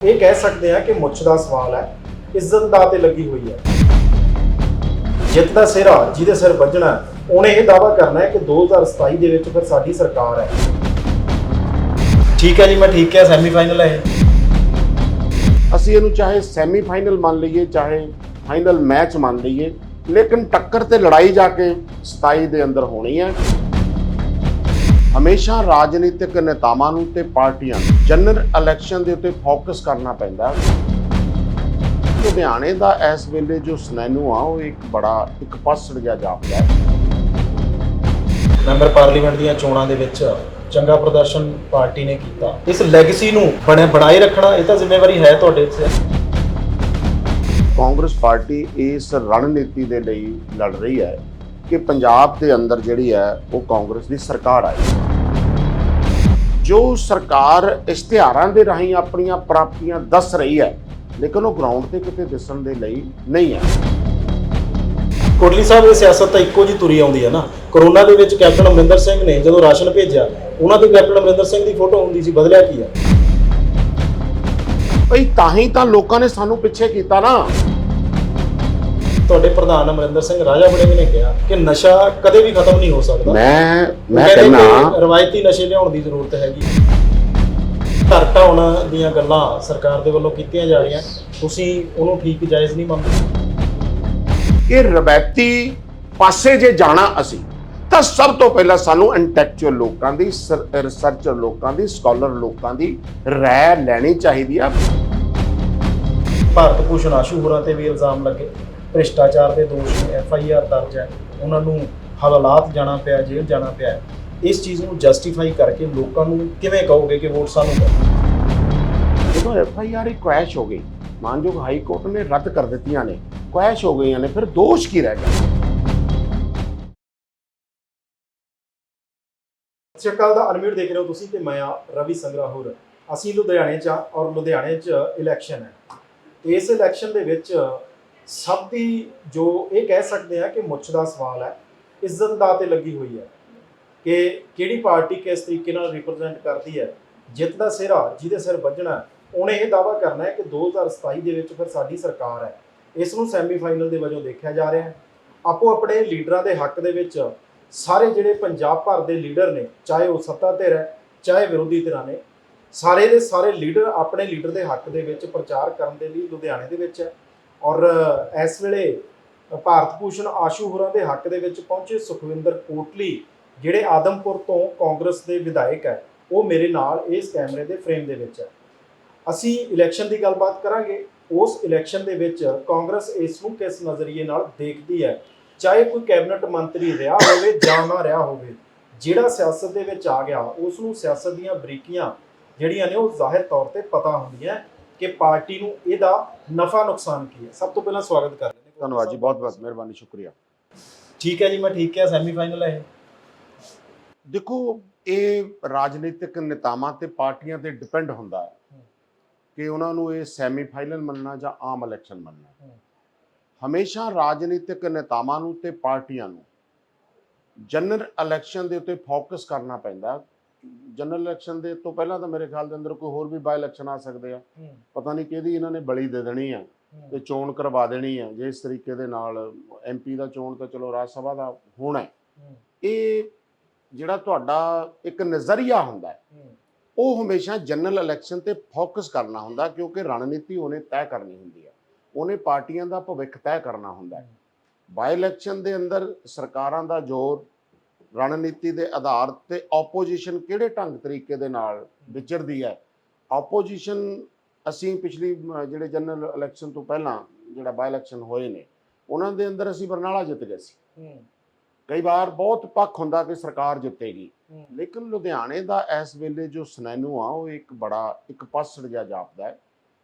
ਇਹ ਕਹਿ ਸਕਦੇ ਆ ਕਿ ਮੁੱਛ ਦਾ ਸਵਾਲ ਹੈ ਇੱਜ਼ਤ ਦਾ ਤੇ ਲੱਗੀ ਹੋਈ ਹੈ। ਜਿੱਤ ਦਾ ਸਿਰਾ ਜਿਹਦੇ ਸਿਰ ਵੱਜਣਾ ਉਹਨੇ ਇਹ ਦਾਵਾ ਕਰਨਾ ਹੈ ਕਿ 2027 ਦੇ ਵਿੱਚ ਫਿਰ ਸਾਡੀ ਸਰਕਾਰ ਹੈ। ਠੀਕ ਹੈ ਜੀ ਮੈਂ ਠੀਕ ਹੈ ਸੈਮੀਫਾਈਨਲ ਹੈ ਇਹ। ਅਸੀਂ ਇਹਨੂੰ ਚਾਹੇ ਸੈਮੀ ਫਾਈਨਲ ਮੰਨ ਲਈਏ ਚਾਹੇ ਫਾਈਨਲ ਮੈਚ ਮੰਨ ਲਈਏ ਲੇਕਿਨ ਟੱਕਰ ਤੇ ਲੜਾਈ ਜਾ ਕੇ 27 ਦੇ ਅੰਦਰ ਹੋਣੀ ਹੈ। ਹਮੇਸ਼ਾ ਰਾਜਨੀਤਿਕ ਨੇਤਾਵਾਂ ਨੂੰ ਤੇ ਪਾਰਟੀਆਂ ਨੂੰ ਜਨਰਲ ਇਲੈਕਸ਼ਨ ਦੇ ਉੱਤੇ ਫੋਕਸ ਕਰਨਾ ਪੈਂਦਾ। ਲੁਧਿਆਣੇ ਦਾ ਇਸ ਵੇਲੇ ਜੋ ਸਨੈਨੂ ਆ ਉਹ ਇੱਕ ਬੜਾ ਇੱਕ ਪਸੜ ਗਿਆ ਜਾਪਦਾ ਹੈ। ਮੈਂਬਰ ਪਾਰਲੀਮੈਂਟ ਦੀਆਂ ਚੋਣਾਂ ਦੇ ਵਿੱਚ ਚੰਗਾ ਪ੍ਰਦਰਸ਼ਨ ਪਾਰਟੀ ਨੇ ਕੀਤਾ। ਇਸ ਲੈਗੇਸੀ ਨੂੰ ਬਣੇ ਬਣਾਏ ਰੱਖਣਾ ਇਹ ਤਾਂ ਜ਼ਿੰਮੇਵਾਰੀ ਹੈ ਤੁਹਾਡੇ ਤੇ ਕਾਂਗਰਸ ਪਾਰਟੀ ਇਸ ਰਣਨੀਤੀ ਦੇ ਲਈ ਲੜ ਰਹੀ ਹੈ। ਕਿ ਪੰਜਾਬ ਦੇ ਅੰਦਰ ਜਿਹੜੀ ਹੈ ਉਹ ਕਾਂਗਰਸ ਦੀ ਸਰਕਾਰ ਆਏ ਜੋ ਸਰਕਾਰ ਇਸ਼ਤਿਹਾਰਾਂ ਦੇ ਰਾਹੀਂ ਆਪਣੀਆਂ ਪ੍ਰਾਪਤੀਆਂ ਦੱਸ ਰਹੀ ਹੈ ਲੇਕਿਨ ਉਹ ਗਰਾਊਂਡ ਤੇ ਕਿਤੇ ਦਿਸਣ ਦੇ ਲਈ ਨਹੀਂ ਹੈ। ਕੋਟਲੀ ਸਾਹਿਬ ਇਹ ਸਿਆਸਤ ਤਾਂ ਇੱਕੋ ਜੀ ਤੁਰੀ ਆਉਂਦੀ ਹੈ ਨਾ। ਕਰੋਨਾ ਦੇ ਵਿੱਚ ਕੈਪਟਨ ਅਮਰਿੰਦਰ ਸਿੰਘ ਨੇ ਜਦੋਂ ਰਾਸ਼ਨ ਭੇਜਿਆ ਉਹਨਾਂ ਤੇ ਕੈਪਟਨ ਅਮਰਿੰਦਰ ਸਿੰਘ ਦੀ ਫੋਟੋ ਹੁੰਦੀ ਸੀ ਬਦਲਿਆ ਕੀ ਹੈ? ਭਈ ਤਾਂ ਹੀ ਤਾਂ ਲੋਕਾਂ ਨੇ ਸਾਨੂੰ ਪਿੱਛੇ ਕੀਤਾ ਨਾ। ਤੁਹਾਡੇ ਪ੍ਰਧਾਨ ਅਮਰਿੰਦਰ ਸਿੰਘ ਰਾਜਾ ਬੜੇ ਨੇ ਕਿਹਾ ਕਿ ਨਸ਼ਾ ਕਦੇ ਵੀ ਖਤਮ ਨਹੀਂ ਹੋ ਸਕਦਾ। ਮੈਂ ਮੈਂ ਕਹਿੰਦੇ ਰਵਾਇਤੀ ਨਸ਼ੇ ਲਿਆਉਣ ਦੀ ਜ਼ਰੂਰਤ ਹੈਗੀ। ਘਰ ਢਾਉਣ ਦੀਆਂ ਗੱਲਾਂ ਸਰਕਾਰ ਦੇ ਵੱਲੋਂ ਕੀਤੀਆਂ ਜਾ ਰਹੀਆਂ। ਤੁਸੀਂ ਉਹਨੂੰ ਠੀਕ ਜਾਇਜ਼ ਨਹੀਂ ਮੰਨਦੇ। ਕਿ ਰਵਾਇਤੀ ਪਾਸੇ ਜੇ ਜਾਣਾ ਅਸੀਂ ਤਾਂ ਸਭ ਤੋਂ ਪਹਿਲਾਂ ਸਾਨੂੰ ਇੰਟੈਲੈਕਚੁਅਲ ਲੋਕਾਂ ਦੀ ਰਿਸਰਚਰ ਲੋਕਾਂ ਦੀ ਸਕਾਲਰ ਲੋਕਾਂ ਦੀ ਰਾਏ ਲੈਣੀ ਚਾਹੀਦੀ ਆ। ਭਾਰਤ ਭੂਸ਼ਣ ਆਸ਼ੂ ਹੋਰਾਂ ਤੇ ਵੀ ਇਲਜ਼ਾਮ ਲੱਗੇ। ਭ੍ਰਿਸ਼ਟਾਚਾਰ ਦੇ ਦੋਸ਼ ਨੇ ਐਫ ਆਈ ਆਰ ਦਰਜ ਹੈ। ਉਹਨਾਂ ਨੂੰ ਹਵਾਲਾਤ ਜਾਣਾ ਪਿਆ ਜੇਲ੍ਹ ਜਾਣਾ ਪਿਆ ਇਸ ਚੀਜ਼ ਨੂੰ ਜਸਟੀਫਾਈ ਕਰਕੇ ਲੋਕਾਂ ਨੂੰ ਕਿਵੇਂ ਕਹੋਗੇ ਕਿ ਵੋਟ ਸਾਨੂੰ ਦਿਓ ਜਦੋਂ ਐਫ ਆਈ ਆਰ ਕੁਐਸ਼ ਹੋ ਗਈ। ਮਾਨਯੋਗ ਹਾਈ ਕੋਰਟ ਨੇ ਰੱਦ ਕਰ ਦਿੱਤੀਆਂ ਨੇ। ਕੁਐਸ਼ ਹੋ ਗਈਆਂ ਨੇ ਫਿਰ ਦੋਸ਼ ਕੀ ਰਹਿ ਗਿਆ? ਸਤਿ ਸ਼੍ਰੀ ਅਕਾਲ ਦਾ ਅਨਮਿਊਟ ਦੇਖ ਰਹੇ ਹੋ ਤੁਸੀਂ ਤੇ ਮੈਂ ਆ ਰਵੀ ਸੰਗਰਾਹੁਰ ਅਸੀਂ ਲੁਧਿਆਣੇ 'ਚ ਔਰ ਲੁਧਿਆਣੇ 'ਚ ਇਲੈਕਸ਼ਨ ਹੈ। ਇਸ ਇਲੈਕਸ਼ਨ ਦੇ ਵਿੱਚ ਸਭ ਦੀ ਜੋ ਇਹ ਕਹਿ ਸਕਦੇ ਆ ਕਿ ਮੁੱਛ ਦਾ ਸਵਾਲ ਹੈ, ਇੱਜ਼ਤ ਦਾ ਤੇ ਲੱਗੀ ਹੋਈ ਹੈ ਕਿ ਕਿਹੜੀ ਪਾਰਟੀ ਕਿਸ ਤਰੀਕੇ ਨਾਲ ਰਿਪਰੈਜ਼ੈਂਟ ਕਰਦੀ ਹੈ, ਜਿੱਤ ਦਾ ਸਿਰਾ ਜਿਹਦੇ ਸਿਰ ਵੱਜਣਾ ਉਹਨੇ ਇਹ ਦਾਵਾ ਕਰਨਾ ਹੈ ਕਿ 2027 ਦੇ ਵਿੱਚ ਫਿਰ ਸਾਡੀ ਸਰਕਾਰ ਹੈ। ਇਸ ਨੂੰ ਸੈਮੀਫਾਈਨਲ ਦੇ ਵਜੋਂ ਦੇਖਿਆ ਜਾ ਰਿਹਾ ਹੈ। ਆਪੋ ਆਪਣੇ ਲੀਡਰਾਂ ਦੇ ਹੱਕ ਦੇ ਵਿੱਚ ਸਾਰੇ ਜਿਹੜੇ ਪੰਜਾਬ ਭਰ ਦੇ ਲੀਡਰ ਨੇ, ਚਾਹੇ ਉਹ ਸੱਤਾ ਧਿਰ ਹੈ, ਚਾਹੇ ਵਿਰੋਧੀ ਧਿਰਾਂ ਨੇ, ਸਾਰੇ ਦੇ ਸਾਰੇ ਲੀਡਰ ਆਪਣੇ ਲੀਡਰ ਦੇ ਹੱਕ ਦੇ ਵਿੱਚ ਪ੍ਰਚਾਰ ਕਰਨ ਦੇ ਲਈ ਲੁਧਿਆਣੇ ਦੇ ਵਿੱਚ ਹੈ। ਔਰ ਇਸ ਵੇਲੇ ਭਾਰਤ ਭੂਸ਼ਣ ਆਸ਼ੂ ਹੋਰਾਂ ਦੇ ਹੱਕ ਦੇ ਵਿੱਚ ਪਹੁੰਚੇ ਸੁਖਵਿੰਦਰ ਕੋਟਲੀ, ਜਿਹੜੇ ਆਦਮਪੁਰ ਤੋਂ ਕਾਂਗਰਸ ਦੇ ਵਿਧਾਇਕ ਹੈ, ਉਹ ਮੇਰੇ ਨਾਲ ਇਸ ਕੈਮਰੇ ਦੇ ਫਰੇਮ ਦੇ ਵਿੱਚ ਹੈ। ਅਸੀਂ ਇਲੈਕਸ਼ਨ ਦੀ ਗੱਲਬਾਤ ਕਰਾਂਗੇ। ਉਸ ਇਲੈਕਸ਼ਨ ਦੇ ਵਿੱਚ ਕਾਂਗਰਸ ਇਸ ਨੂੰ ਕਿਸ ਨਜ਼ਰੀਏ ਨਾਲ ਦੇਖਦੀ ਹੈ? ਚਾਹੇ ਕੋਈ ਕੈਬਨਿਟ ਮੰਤਰੀ ਰਿਹਾ ਹੋਵੇ ਜਾਂ ਨਾ ਰਿਹਾ ਹੋਵੇ, ਜਿਹੜਾ ਸਿਆਸਤ ਦੇ ਵਿੱਚ ਆ ਗਿਆ, ਉਸ ਨੂੰ ਸਿਆਸਤ ਦੀਆਂ ਬਰੀਕੀਆਂ ਜਿਹੜੀਆਂ ਨੇ ਉਹ ਜ਼ਾਹਿਰ ਤੌਰ ਤੇ ਪਤਾ ਹੁੰਦੀਆਂ ਕਿ ਪਾਰਟੀ ਨੂੰ ਇਹਦਾ ਨਫਾ ਨੁਕਸਾਨ ਕੀ ਹੈ? ਸਭ ਤੋਂ ਪਹਿਲਾਂ ਸਵਾਗਤ ਕਰ ਨੇ ਧੰਨਵਾਦ ਜੀ ਬਹੁਤ ਬਹੁਤ ਮਿਹਰਬਾਨੀ ਸ਼ੁਕਰੀਆ। ਠੀਕ ਹੈ ਜੀ ਮੈਂ ਠੀਕ ਹੈ ਸੈਮੀਫਾਈਨਲ ਹੈ ਦੇਖੋ ਇਹ ਰਾਜਨੀਤਿਕ ਨੇਤਾਵਾਂ ਤੇ ਪਾਰਟੀਆਂ ਤੇ ਡਿਪੈਂਡ ਹੁੰਦਾ ਹੈ ਕਿ ਉਹਨਾਂ ਨੂੰ ਇਹ ਸੈਮੀ ਫਾਈਨਲ ਮੰਨਣਾ ਜਾਂ ਆਮ ਇਲੈਕਸ਼ਨ ਮੰਨਣਾ ਹਮ। ਹਮੇਸ਼ਾ ਰਾਜਨੀਤਿਕ ਨੇਤਾਵਾਂ ਨੂੰ ਤੇ ਪਾਰਟੀਆਂ ਨੂੰ ਜਨਰਲ ਇਲੈਕਸ਼ਨ ਦੇ ਉੱਤੇ ਫੋਕਸ ਕਰਨਾ ਪੈਂਦਾ ਜਨਰਲ ਇਲੈਕਸ਼ਨ ਦੇ ਤੋਂ ਪਹਿਲਾਂ ਤਾਂ ਮੇਰੇ ਖਿਆਲ ਦੇ ਅੰਦਰ ਕੋਈ ਹੋਰ ਵੀ ਬਾਈ ਇਲੈਕਸ਼ਨ ਆ ਸਕਦੇ ਆ। ਪਤਾ ਨਹੀਂ ਕਿਹਦੀ ਇਹਨਾਂ ਨੇ ਬਲੀ ਦੇ ਦੇਣੀ ਆ ਤੇ ਚੋਣ ਕਰਵਾ ਦੇਣੀ ਆ ਜੇ ਇਸ ਤਰੀਕੇ ਦੇ ਨਾਲ ਐਮਪੀ ਦਾ ਚੋਣ ਤਾਂ ਚਲੋ ਰਾਜ ਸਭਾ ਦਾ ਹੋਣਾ ਹੈ। ਇਹ ਜਿਹੜਾ ਤੁਹਾਡਾ ਇੱਕ ਨਜ਼ਰੀਆ ਹੁੰਦਾ ਹੈ ਉਹ ਹਮੇਸ਼ਾ ਜਨਰਲ ਇਲੈਕਸ਼ਨ ਤੇ ਫੋਕਸ ਕਰਨਾ ਹੁੰਦਾ ਕਿਉਂਕਿ ਰਣਨੀਤੀ ਉਹਨੇ ਤੈਅ ਕਰਨੀ ਹੁੰਦੀ ਹੈ। ਉਹਨੇ ਪਾਰਟੀਆਂ ਦਾ ਭਵਿੱਖ ਤੈਅ ਕਰਨਾ ਹੁੰਦਾ ਹੈ। ਬਾਈ ਇਲੈਕਸ਼ਨ ਦੇ ਅੰਦਰ ਸਰਕਾਰਾਂ ਦਾ ਜ਼ੋਰ ਰਣਨੀਤੀ ਦੇ ਆਧਾਰ ਤੇ ਆਪੋਜੀਸ਼ਨ ਕਿਹੜੇ ਢੰਗ ਤਰੀਕੇ ਦੇ ਨਾਲ ਵਿਚਰਦੀ ਹੈ? ਆਪੋਜੀਸ਼ਨ ਅਸੀਂ ਪਿਛਲੀ ਜਿਹੜੇ ਜਨਰਲ ਇਲੈਕਸ਼ਨ ਤੋਂ ਪਹਿਲਾਂ ਜਿਹੜਾ ਬਾਈ ਇਲੈਕਸ਼ਨ ਹੋਏ ਨੇ ਉਹਨਾਂ ਦੇ ਅੰਦਰ ਅਸੀਂ ਬਰਨਾਲਾ ਜਿੱਤ ਗਏ ਸੀ। ਕਈ ਵਾਰ ਬਹੁਤ ਪੱਖ ਹੁੰਦਾ ਕਿ ਸਰਕਾਰ ਜਿੱਤੇਗੀ। ਲੇਕਿਨ ਲੁਧਿਆਣੇ ਦਾ ਇਸ ਵੇਲੇ ਜੋ ਸਨੈਨੂ ਆ ਉਹ ਇੱਕ ਬੜਾ ਇੱਕ ਪਸੜ ਜਿਹਾ ਜਾਪਦਾ ਹੈ।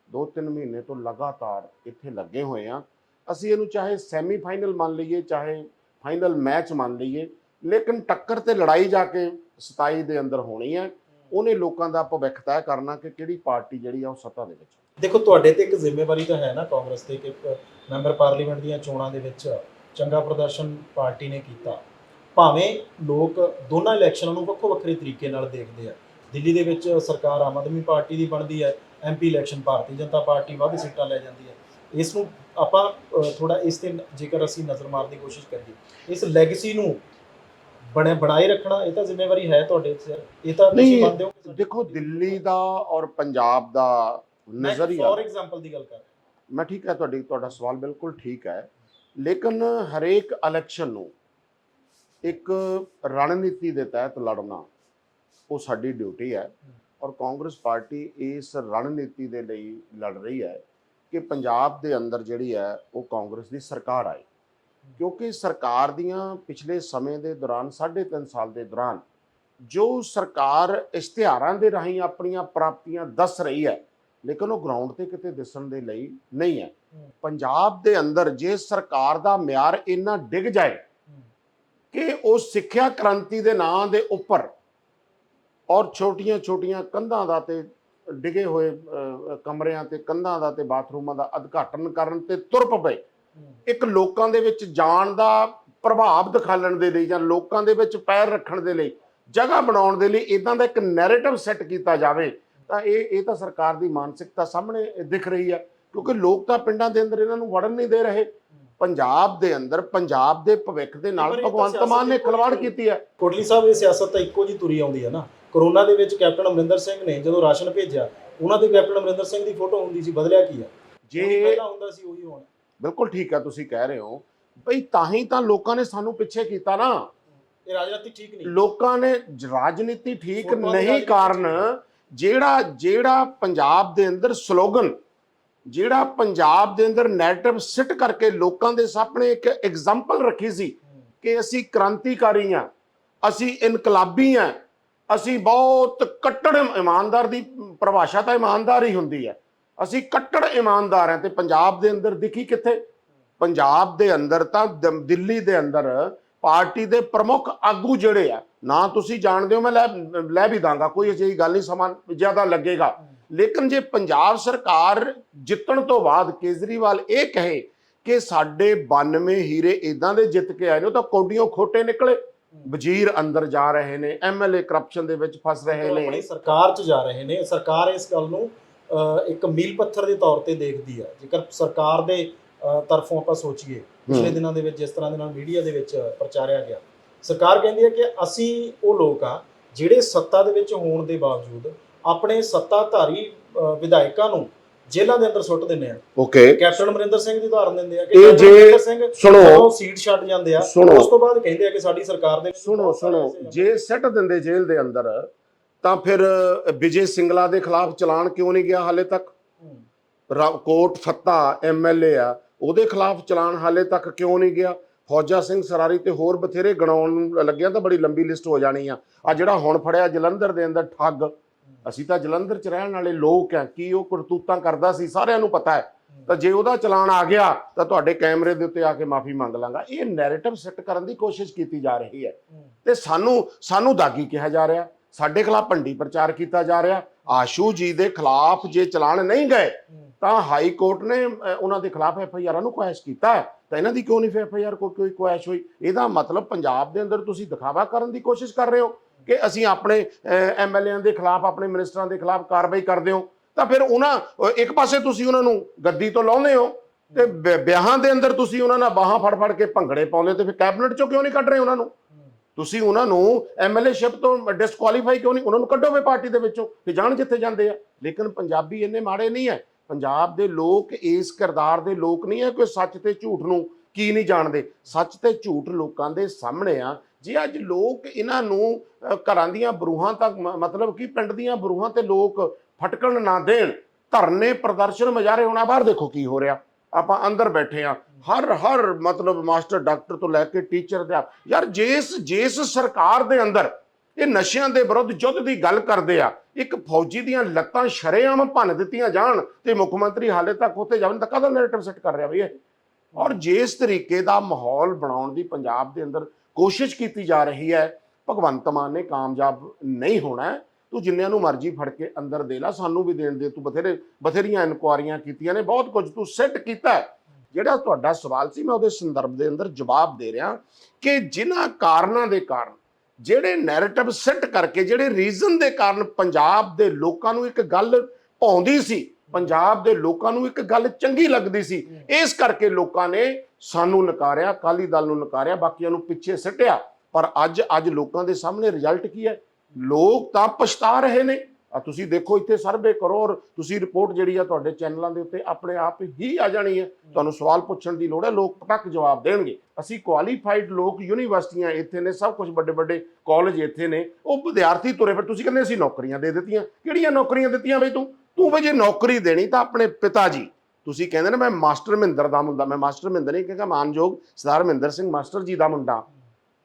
ਦੋ ਤਿੰਨ ਮਹੀਨੇ ਤੋਂ ਲਗਾਤਾਰ ਇੱਥੇ ਲੱਗੇ ਹੋਏ ਆ। ਅਸੀਂ ਇਹਨੂੰ ਚਾਹੇ ਸੈਮੀ ਫਾਈਨਲ ਮੰਨ ਲਈਏ ਚਾਹੇ ਫਾਈਨਲ ਮੈਚ ਮੰਨ ਲਈਏ ਲੇਕਿਨ ਟੱਕਰ ਤੇ ਲੜਾਈ ਜਾ ਕੇ 27 ਦੇ ਅੰਦਰ ਹੋਣੀ ਹੈ। ਉਹਨੇ ਲੋਕਾਂ ਦਾ ਭਵਿੱਖ ਤੈਅ ਕਰਨਾ ਕਿ ਕਿਹੜੀ ਪਾਰਟੀ ਜਿਹੜੀ ਆ ਉਹ ਸੱਤਾ ਦੇ ਵਿੱਚ ਦੇਖੋ, ਤੁਹਾਡੇ ਤੇ ਇੱਕ ਜ਼ਿੰਮੇਵਾਰੀ ਤਾਂ ਹੈ ਨਾ ਕਾਂਗਰਸ ਤੇ ਕਿ ਮੈਂਬਰ ਪਾਰਲੀਮੈਂਟ ਦੀਆਂ ਚੋਣਾਂ ਦੇ ਵਿੱਚ ਚੰਗਾ ਪ੍ਰਦਰਸ਼ਨ ਪਾਰਟੀ ਨੇ ਕੀਤਾ। ਭਾਵੇਂ ਲੋਕ ਦੋਨਾਂ ਇਲੈਕਸ਼ਨਾਂ ਨੂੰ ਵੱਖੋ ਵੱਖਰੇ ਤਰੀਕੇ ਨਾਲ ਦੇਖਦੇ ਆ। ਦਿੱਲੀ ਦੇ ਵਿੱਚ ਸਰਕਾਰ ਆਮ ਆਦਮੀ ਪਾਰਟੀ ਦੀ ਬਣਦੀ ਹੈ MP election Bharatiya Janata party ਵੱਧ ਸੀਟਾਂ ਲੈ ਜਾਂਦੀ ਹੈ। ਇਸ ਨੂੰ ਆਪਾਂ ਥੋੜਾ ਇਸ ਤੇ ਜੇਕਰ ਅਸੀਂ ਨਜ਼ਰ ਮਾਰਨ ਦੀ ਕੋਸ਼ਿਸ਼ ਕਰੀਏ, ਇਸ ਲੈਗੇਸੀ ਨੂੰ ਬਣੇ ਬਣਾਏ ਰੱਖਣਾ ਇਹ ਤਾਂ ਜ਼ਿੰਮੇਵਾਰੀ ਹੈ ਤੁਹਾਡੇ ਸਿਰ ਇਹ ਤਾਂ ਤੁਸੀਂ ਮੰਨਦੇ ਹੋ ਕਿ ਦੇਖੋ ਦਿੱਲੀ ਦਾ ਔਰ ਪੰਜਾਬ ਦਾ ਨਜ਼ਰੀਆ ਫੋਰ ਐਗਜ਼ਾਮਪਲ ਦੀ ਗੱਲ ਕਰ ਮੈਂ ਠੀਕ ਹੈ ਤੁਹਾਡੀ ਤੁਹਾਡਾ ਸਵਾਲ ਬਿਲਕੁਲ ਠੀਕ ਹੈ। ਲੇਕਿਨ ਹਰੇਕ ਇਲੈਕਸ਼ਨ ਨੂੰ ਇੱਕ ਰਣਨੀਤੀ ਦੇ ਤਹਿਤ ਲੜਨਾ ਉਹ ਸਾਡੀ ਡਿਊਟੀ ਹੈ। ਔਰ ਕਾਂਗਰਸ ਪਾਰਟੀ ਇਸ ਰਣਨੀਤੀ ਦੇ ਲਈ ਲੜ ਰਹੀ ਹੈ ਕਿ ਪੰਜਾਬ ਦੇ ਅੰਦਰ ਜਿਹੜੀ ਹੈ ਉਹ ਕਾਂਗਰਸ ਦੀ ਸਰਕਾਰ ਆਏ। ਕਿਉਂਕਿ ਸਰਕਾਰ ਦੀਆਂ ਪਿਛਲੇ ਸਮੇਂ ਦੇ ਦੌਰਾਨ 3.5 ਸਾਲ ਦੇ ਦੌਰਾਨ ਜੋ ਸਰਕਾਰ ਇਸ਼ਤਿਹਾਰਾਂ ਦੇ ਰਾਹੀਂ ਆਪਣੀਆਂ ਪ੍ਰਾਪਤੀਆਂ ਦੱਸ ਰਹੀ ਹੈ ਲੇਕਿਨ ਉਹ ਗਰਾਊਂਡ ਤੇ ਕਿਤੇ ਦਿਸਣ ਦੇ ਲਈ ਨਹੀਂ ਹੈ। ਪੰਜਾਬ ਦੇ ਅੰਦਰ ਜੇ ਸਰਕਾਰ ਦਾ ਮਿਆਰ ਇੰਨਾ ਡਿੱਗ ਜਾਏ ਕਿ ਉਹ ਸਿੱਖਿਆ ਕ੍ਰਾਂਤੀ ਦੇ ਨਾਂ ਦੇ ਉੱਪਰ ਔਰ ਛੋਟੀਆਂ-ਛੋਟੀਆਂ ਕੰਧਾਂ ਦਾ ਤੇ ਡਿਗੇ ਹੋਏ ਕਮਰਿਆਂ ਤੇ ਕੰਧਾਂ ਦਾ ਤੇ ਬਾਥਰੂਮਾਂ ਦਾ ਉਦਘਾਟਨ ਕਰਨ ਤੇ ਤੁਰ ਪਵੇ ਇੱਕ ਲੋਕਾਂ ਦੇ ਵਿੱਚ ਜਾਣ ਦਾ ਪ੍ਰਭਾਵ ਦਿਖਾਲਣ ਦੇ ਲਈ ਜਾਂ ਲੋਕਾਂ ਦੇ ਵਿੱਚ ਪੈਰ ਰੱਖਣ ਦੇ ਲਈ ਜਗ੍ਹਾ ਬਣਾਉਣ ਦੇ ਲਈ ਇਦਾਂ ਦਾ ਇੱਕ ਨੈਰੇਟਿਵ ਸੈੱਟ ਕੀਤਾ ਜਾਵੇ ਤਾਂ ਇਹ ਇਹ ਤਾਂ ਸਰਕਾਰ ਦੀ ਮਾਨਸਿਕਤਾ ਸਾਹਮਣੇ ਦਿਖ ਰਹੀ ਹੈ ਕਿਉਂਕਿ ਲੋਕ ਤਾਂ ਪਿੰਡਾਂ ਦੇ ਅੰਦਰ ਇਹਨਾਂ ਨੂੰ ਵੜਨ ਨਹੀਂ ਦੇ ਰਹੇ। ਪੰਜਾਬ ਦੇ ਅੰਦਰ ਪੰਜਾਬ ਦੇ ਭਵਿੱਖ ਦੇ ਨਾਲ ਭਗਵੰਤ ਮਾਨ ਨੇ ਖਿਲਵਾੜ ਹੀ ਕੀਤੀ ਹੈ ਕੋਟਲੀ ਸਾਹਿਬ ਇਹ ਸਿਆਸਤ ਤਾਂ ਇੱਕੋ ਜੀ ਤੁਰੀ ਆਉਂਦੀ ਹੈ ਨਾ। ਕਰੋਨਾ ਦੇ ਵਿੱਚ ਕੈਪਟਨ ਅਮਰਿੰਦਰ ਸਿੰਘ ਨੇ ਜਦੋਂ ਰਾਸ਼ਨ ਭੇਜਿਆ ਉਹਨਾਂ ਦੇ ਕੈਪਟਨ ਅਮਰਿੰਦਰ ਸਿੰਘ ਦੀ ਫੋਟੋ ਹੁੰਦੀ ਸੀ ਬਦਲਿਆ ਕੀ ਆ? ਉਹੀ ਜੇ ਪਹਿਲਾਂ ਹੁੰਦਾ ਸੀ ਉਹੀ ਹੁਣ। ਬਿਲਕੁਲ ਠੀਕ ਹੈ ਤੁਸੀਂ ਕਹਿ ਰਹੇ ਹੋ। ਬਈ ਤਾਂ ਹੀ ਤਾਂ ਲੋਕਾਂ ਨੇ ਸਾਨੂੰ ਪਿੱਛੇ ਕੀਤਾ ਨਾ। ਇਹ ਰਾਜਨੀਤੀ ਠੀਕ ਨਹੀਂ। ਲੋਕਾਂ ਨੇ ਜ- ਰਾਜਨੀਤੀ ਠੀਕ ਦੀ ਨਹੀਂ ਰਾਜਨੀਤੀ ਕਾਰਨ ਜਿਹੜਾ ਜਿਹੜਾ ਪੰਜਾਬ ਦੇ ਅੰਦਰ ਸਲੋਗਨ ਜਿਹੜਾ ਪੰਜਾਬ ਦੇ ਅੰਦਰ ਨੈਰੇਟਿਵ ਸਿੱਟ ਕਰਕੇ ਲੋਕਾਂ ਦੇ ਸਾਹਮਣੇ ਇੱਕ ਐਗਜ਼ਾਮਪਲ ਰੱਖੀ ਸੀ ਕਿ ਅਸੀਂ ਕ੍ਰਾਂਤੀਕਾਰੀ ਹਾਂ ਅਸੀਂ ਇਨਕਲਾਬੀ ਹਾਂ ਅਸੀਂ ਬਹੁਤ ਕੱਟੜ ਇਮਾਨਦਾਰ ਦੀ ਪਰਿਭਾਸ਼ਾ ਤਾਂ ਇਮਾਨਦਾਰ ਹੀ ਹੁੰਦੀ ਹੈ। ਅਸੀਂ ਕੱਟੜ ਇਮਾਨਦਾਰ ਹਾਂ ਤੇ ਪੰਜਾਬ ਦੇ ਅੰਦਰ ਦਿਖੀ ਕਿੱਥੇ? ਪੰਜਾਬ ਦੇ ਅੰਦਰ ਤਾਂ ਦਿੱਲੀ ਦੇ ਅੰਦਰ ਪਾਰਟੀ ਦੇ ਪ੍ਰਮੁੱਖ ਆਗੂ ਜਿਹੜੇ ਆ, ਨਾ ਤੁਸੀਂ ਜਾਣਦੇ ਹੋ, ਮੈਂ ਲੈ ਲੈ ਵੀ ਦਾਂਗਾ, ਕੋਈ ਅਜਿਹੀ ਗੱਲ ਨਹੀਂ, ਸਮਾਂ ਜ਼ਿਆਦਾ ਲੱਗੇਗਾ। ਲੇਕਿਨ ਜੇ ਪੰਜਾਬ ਸਰਕਾਰ ਜਿੱਤਣ ਤੋਂ ਬਾਅਦ ਕੇਜਰੀਵਾਲ ਇਹ ਕਹੇ ਕਿ ਸਾਡੇ 92 ਹੀਰੇ ਇਦਾਂ ਦੇ ਜਿੱਤ ਕੇ ਆਏ ਨੇ ਤਾਂ ਕੋਡੀਆਂ ਖੋਟੇ ਨਿਕਲੇ। ਵਜ਼ੀਰ ਅੰਦਰ ਜਾ ਰਹੇ ਨੇ ਐਮਐਲਏ ਕਰਪਸ਼ਨ ਦੇ ਵਿੱਚ ਫਸ ਰਹੇ ਨੇ। ਸਰਕਾਰ 'ਚ ਜਾ ਰਹੇ ਨੇ। ਸਰਕਾਰ ਇਸ ਗੱਲ ਨੂੰ ਇੱਕ ਮੀਲ ਪੱਥਰ ਦੇ ਤੌਰ ਤੇ ਦੇਖਦੀ ਆ ਜੇਕਰ ਸਰਕਾਰ ਦੇ ਤਰਫੋਂ ਆਪਾਂ ਸੋਚੀਏ ਪਿਛਲੇ। ਦਿਨਾਂ ਦੇ ਵਿੱਚ ਜਿਸ ਤਰ੍ਹਾਂ ਦੇ ਨਾਲ ਮੀਡੀਆ ਦੇ ਵਿੱਚ ਪ੍ਰਚਾਰਿਆ ਗਿਆ ਸਰਕਾਰ ਕਹਿੰਦੀ ਹੈ ਕਿ ਅਸੀਂ ਉਹ ਲੋਕ ਆ ਜਿਹੜੇ ਸੱਤਾ ਦੇ ਵਿੱਚ ਹੋਣ ਦੇ ਬਾਵਜੂਦ ਆਪਣੇ ਸੱਤਾਧਾਰੀ ਵਿਧਾਇਕਾਂ ਨੂੰ ਜੇਲ੍ਹਾਂ ਦੇ ਅੰਦਰ ਸੁੱਟ ਦਿੰਦੇ ਆ ਓਕੇ ਕੈਪਟਨ ਅਮਰਿੰਦਰ ਸਿੰਘ ਦੀ ਉਦਾਹਰਨ ਦਿੰਦੇ ਆ ਕਿ ਇਹ ਜੇ- ਅਮਰਿੰਦਰ ਸਿੰਘ ਸੁਣੋ ਜਦੋਂ ਸੀਟ ਛੱਡ ਜਾਂਦੇ ਆ। ਉਸ ਤੋਂ ਬਾਅਦ ਕਹਿੰਦੇ ਆ ਕਿ ਸਾਡੀ ਸਰਕਾਰ ਦੇ ਵਿੱਚ ਸੁਣੋ ਸੁਣੋ। ਜੇ ਸੱਟ ਦਿੰਦੇ ਜੇਲ੍ਹ ਦੇ ਅੰਦਰ ਤਾਂ ਫਿਰ ਵਿਜੇ ਸਿੰਗਲਾ ਦੇ ਖਿਲਾਫ ਚਲਾਨ ਕਿਉਂ ਨਹੀਂ ਗਿਆ ਹਾਲੇ ਤੱਕ? ਕੋਟ ਫੱਤਾ ਐਮਐਲਏ ਆ ਉਹਦੇ ਖਿਲਾਫ ਚਲਾਨ ਹਾਲੇ ਤੱਕ ਕਿਉਂ ਨਹੀਂ ਗਿਆ? ਫੌਜਾ ਸਿੰਘ ਸਰਾਰੀ ਤੇ ਹੋਰ ਬਥੇਰੇ ਗਣਾਉਣ ਲੱਗਿਆ ਤਾਂ ਬੜੀ ਲੰਬੀ ਲਿਸਟ ਹੋ ਜਾਣੀ ਆ। ਆ ਜਿਹੜਾ ਹੁਣ ਫੜਿਆ ਜਲੰਧਰ ਦੇ ਅੰਦਰ ਠੱਗ ਅਸੀਂ ਤਾਂ ਜਲੰਧਰ ਚ ਰਹਿਣ ਵਾਲੇ ਲੋਕ ਆ ਕੀ ਉਹ ਕਰਤੂਤਾਂ ਕਰਦਾ ਸੀ ਸਾਰਿਆਂ ਨੂੰ ਪਤਾ ਹੈ। ਤਾਂ ਜੇ ਉਹਦਾ ਚਲਾਨ ਆ ਗਿਆ ਤਾਂ ਤੁਹਾਡੇ ਕੈਮਰੇ ਦੇ ਉੱਤੇ ਆ ਕੇ ਮਾਫੀ ਮੰਗ ਲਾਂਗਾ। ਇਹ ਨੈਰੇਟਿਵ ਸੈੱਟ ਕਰਨ ਦੀ ਕੋਸ਼ਿਸ਼ ਕੀਤੀ ਜਾ ਰਹੀ ਹੂੰ। ਤੇ ਸਾਨੂੰ ਸਾਨੂੰ ਦਾਗੀ ਕਿਹਾ ਜਾ ਰਿਹਾ। ਸਾਡੇ ਖਿਲਾਫ ਭੰਡੀ ਪ੍ਰਚਾਰ ਕੀਤਾ ਜਾ ਰਿਹਾ। ਆਸ਼ੂ ਜੀ ਦੇ ਖਿਲਾਫ ਜੇ ਚਲਾਨ ਨਹੀਂ ਗਏ, ਤਾਂ ਹਾਈ ਕੋਰਟ ਨੇ ਉਹਨਾਂ ਦੇ ਖਿਲਾਫ ਐਫ ਆਈ ਆਰਾਂ ਨੂੰ ਕੁਐਸ਼ ਕੀਤਾ ਹੈ। ਤਾਂ ਇਹਨਾਂ ਦੀ ਕਿਉਂ ਨਹੀਂ ਐਫ ਆਈ ਆਰ ਕੋਈ ਕੋਈ ਕੁਐਸ਼ ਹੋਈ? ਇਹਦਾ ਮਤਲਬ ਪੰਜਾਬ ਦੇ ਅੰਦਰ ਤੁਸੀਂ ਦਿਖਾਵਾ ਕਰਨ ਦੀ ਕੋਸ਼ਿਸ਼ ਕਰ ਰਹੇ ਹੋ ਕਿ ਅਸੀਂ ਆਪਣੇ ਐਮਐਲਏਆਂ ਦੇ ਖਿਲਾਫ, ਆਪਣੇ ਮਿਨਿਸਟਰਾਂ ਦੇ ਖਿਲਾਫ ਕਾਰਵਾਈ ਕਰਦੇ ਹੋ। ਤਾਂ ਫਿਰ ਉਹਨਾਂ ਇੱਕ ਪਾਸੇ ਤੁਸੀਂ ਉਹਨਾਂ ਨੂੰ ਗੱਦੀ ਤੋਂ ਲਾਉਂਦੇ ਹੋ ਤੇ ਵਿ- ਵਿਆਹਾਂ ਦੇ ਅੰਦਰ ਤੁਸੀਂ ਉਹਨਾਂ ਨਾਲ ਬਾਹਾਂ ਫੜ ਫੜ ਕੇ ਭੰਗੜੇ ਪਾਉਂਦੇ ਹੋ ਤੇ ਫਿਰ ਕੈਬਨਿਟ ਚੋਂ ਕਿਉਂ ਨਹੀਂ ਕੱਢ ਰਹੇ ਉਹਨਾਂ ਨੂੰ? ਤੁਸੀਂ ਉਹਨਾਂ ਨੂੰ ਐਮਐਲਏਸ਼ਿਪ ਤੋਂ ਡਿਸਕੁਆਲੀਫਾਈ ਕਿਉਂ ਨਹੀਂ, ਉਹਨਾਂ ਨੂੰ ਕੱਢੋਗੇ ਪਾਰਟੀ ਦੇ ਵਿੱਚੋਂ ਤੇ ਜਾਣ ਜਿੱਥੇ ਜਾਂਦੇ ਆ। ਲੇਕਿਨ ਪੰਜਾਬੀ ਇੰਨੇ ਮਾੜੇ ਨਹੀਂ ਹੈ ਪੰਜਾਬ ਦੇ ਲੋਕ, ਇਸ ਕਿਰਦਾਰ ਦੇ ਲੋਕ ਨਹੀਂ ਹੈ ਕੋਈ ਸੱਚ ਤੇ ਝੂਠ ਨੂੰ ਕੀ ਨਹੀਂ ਜਾਣਦੇ। ਸੱਚ ਤੇ ਝੂਠ ਲੋਕਾਂ ਦੇ ਸਾਹਮਣੇ ਆ। ਜੇ ਅੱਜ ਲੋਕ ਇਹਨਾਂ ਨੂੰ ਘਰਾਂ ਦੀਆਂ ਬਰੂਹਾਂ ਤੱਕ ਮਤਲਬ ਕਿ ਪਿੰਡ ਦੀਆਂ ਬਰੂਹਾਂ ਤੇ ਲੋਕ ਫਟਕਣ ਨਾ ਦੇਣ, ਧਰਨੇ ਪ੍ਰਦਰਸ਼ਨ ਮਜਾਰੇ ਹੋਣਾ, ਬਾਹਰ ਦੇਖੋ ਕੀ ਹੋ ਰਿਹਾ। ਆਪਾਂ ਅੰਦਰ ਬੈਠੇ ਆ ਹਰ ਹਰ ਮਤਲਬ ਮਾਸਟਰ, ਡਾਕਟਰ ਤੋਂ ਲੈ ਕੇ ਟੀਚਰ ਦੇ। ਯਾਰ ਜਿਸ ਜਿਸ ਸਰਕਾਰ ਦੇ ਅੰਦਰ ਇਹ ਨਸ਼ਿਆਂ ਦੇ ਵਿਰੁੱਧ ਯੁੱਧ ਦੀ ਗੱਲ ਕਰਦੇ ਆ, ਇੱਕ ਫੌਜੀ ਦੀਆਂ ਲੱਤਾਂ ਸ਼ਰੇਆਮ ਭੰਨ ਦਿੱਤੀਆਂ ਜਾਣ ਤੇ ਮੁੱਖ ਮੰਤਰੀ ਹਾਲੇ ਤੱਕ ਉੱਥੇ ਜਾਣ, ਤਾਂ ਕਦੋਂ ਨੈਰੇਟਿਵ ਸੈੱਟ ਕਰ ਰਿਹਾ ਬਈ ਇਹ? ਔਰ ਜਿਸ ਤਰੀਕੇ ਦਾ ਮਾਹੌਲ ਬਣਾਉਣ ਦੀ ਪੰਜਾਬ ਦੇ ਅੰਦਰ ਕੋਸ਼ਿਸ਼ ਕੀਤੀ ਜਾ ਰਹੀ ਹੈ, ਭਗਵੰਤ ਮਾਨ ਨੇ ਕਾਮਯਾਬ ਨਹੀਂ ਹੋਣਾ। ਤੂੰ ਜਿੰਨਿਆਂ ਨੂੰ ਮਰਜ਼ੀ ਫੜ ਕੇ ਅੰਦਰ ਦੇ ਲਾ, ਸਾਨੂੰ ਵੀ ਦੇਣ ਦੇ, ਤੂੰ ਬਥੇਰੇ, ਬਥੇਰੀਆਂ ਇਨਕੁਆਰੀਆਂ ਕੀਤੀਆਂ ਨੇ, ਬਹੁਤ ਕੁਝ ਤੂੰ ਸੈੱਟ ਕੀਤਾ ਜਿਹੜਾ ਤੁਹਾਡਾ ਸਵਾਲ ਸੀ, ਮੈਂ ਉਹਦੇ ਸੰਦਰਭ ਦੇ ਅੰਦਰ ਜਵਾਬ ਦੇ ਰਿਹਾ ਕਿ ਜਿਨ੍ਹਾਂ ਕਾਰਨਾਂ ਦੇ ਕਾਰਨ, ਜਿਹੜੇ ਨੈਰੇਟਿਵ ਸੈੱਟ ਕਰਕੇ, ਜਿਹੜੇ ਰੀਜ਼ਨ ਦੇ ਕਾਰਨ ਪੰਜਾਬ ਦੇ ਲੋਕਾਂ ਨੂੰ ਇੱਕ ਗੱਲ ਪਾਉਂਦੀ ਸੀ, ਪੰਜਾਬ ਦੇ ਲੋਕਾਂ ਨੂੰ ਇੱਕ ਗੱਲ ਚੰਗੀ ਲੱਗਦੀ ਸੀ, ਇਸ ਕਰਕੇ ਲੋਕਾਂ ਨੇ ਸਾਨੂੰ ਨਕਾਰਿਆ, ਅਕਾਲੀ ਦਲ ਨੂੰ ਨਕਾਰਿਆ, ਬਾਕੀਆਂ ਨੂੰ ਪਿੱਛੇ ਸੱਟਿਆ। ਪਰ ਅੱਜ ਅੱਜ ਲੋਕਾਂ ਦੇ ਸਾਹਮਣੇ ਰਿਜ਼ਲਟ ਕੀ ਹੈ? ਲੋਕ ਤਾਂ ਪਛਤਾ ਰਹੇ ਨੇ। ਆ ਤੁਸੀਂ ਦੇਖੋ, ਇੱਥੇ ਸਰਵੇ ਕਰੋ ਔਰ ਤੁਸੀਂ ਰਿਪੋਰਟ ਜਿਹੜੀ ਆ ਤੁਹਾਡੇ ਚੈਨਲਾਂ ਦੇ ਉੱਤੇ ਆਪਣੇ ਆਪ ਹੀ ਆ ਜਾਣੀ ਹੈ ਤੁਹਾਨੂੰ ਸਵਾਲ ਪੁੱਛਣ ਦੀ ਲੋੜ ਹੈ, ਲੋਕ ਪਟਕ ਜਵਾਬ ਦੇਣਗੇ। ਅਸੀਂ ਕੁਆਲੀਫਾਈਡ ਲੋਕ ਯੂਨੀਵਰਸਿਟੀਆਂ ਇੱਥੇ ਨੇ, ਸਭ ਕੁਝ ਵੱਡੇ ਵੱਡੇ ਕਾਲਜ ਇੱਥੇ ਨੇ। ਉਹ ਵਿਦਿਆਰਥੀ ਤੁਰੇ ਫਿਰ, ਤੁਸੀਂ ਕਹਿੰਦੇ ਅਸੀਂ ਨੌਕਰੀਆਂ ਦੇ ਦਿੱਤੀਆਂ। ਕਿਹੜੀਆਂ ਨੌਕਰੀਆਂ ਦਿੱਤੀਆਂ ਬਈ ਤੂੰ? ਤੂੰ ਬਈ ਜੇ ਨੌਕਰੀ ਦੇਣੀ ਤਾਂ ਆਪਣੇ ਪਿਤਾ ਜੀ। ਤੁਸੀਂ ਕਹਿੰਦੇ ਨੇ, ਮੈਂ ਮਾਸਟਰ ਮਹਿੰਦਰ ਦਾ ਮੁੰਡਾ, ਮੈਂ ਮਾਸਟਰ ਮਹਿੰਦਰ ਨਹੀਂ ਕਹਿੰਦਾ ਮਾਨਯੋਗ ਸਰਦਾਰ ਮਹਿੰਦਰ ਸਿੰਘ ਮਾਸਟਰ ਜੀ ਦਾ ਮੁੰਡਾ।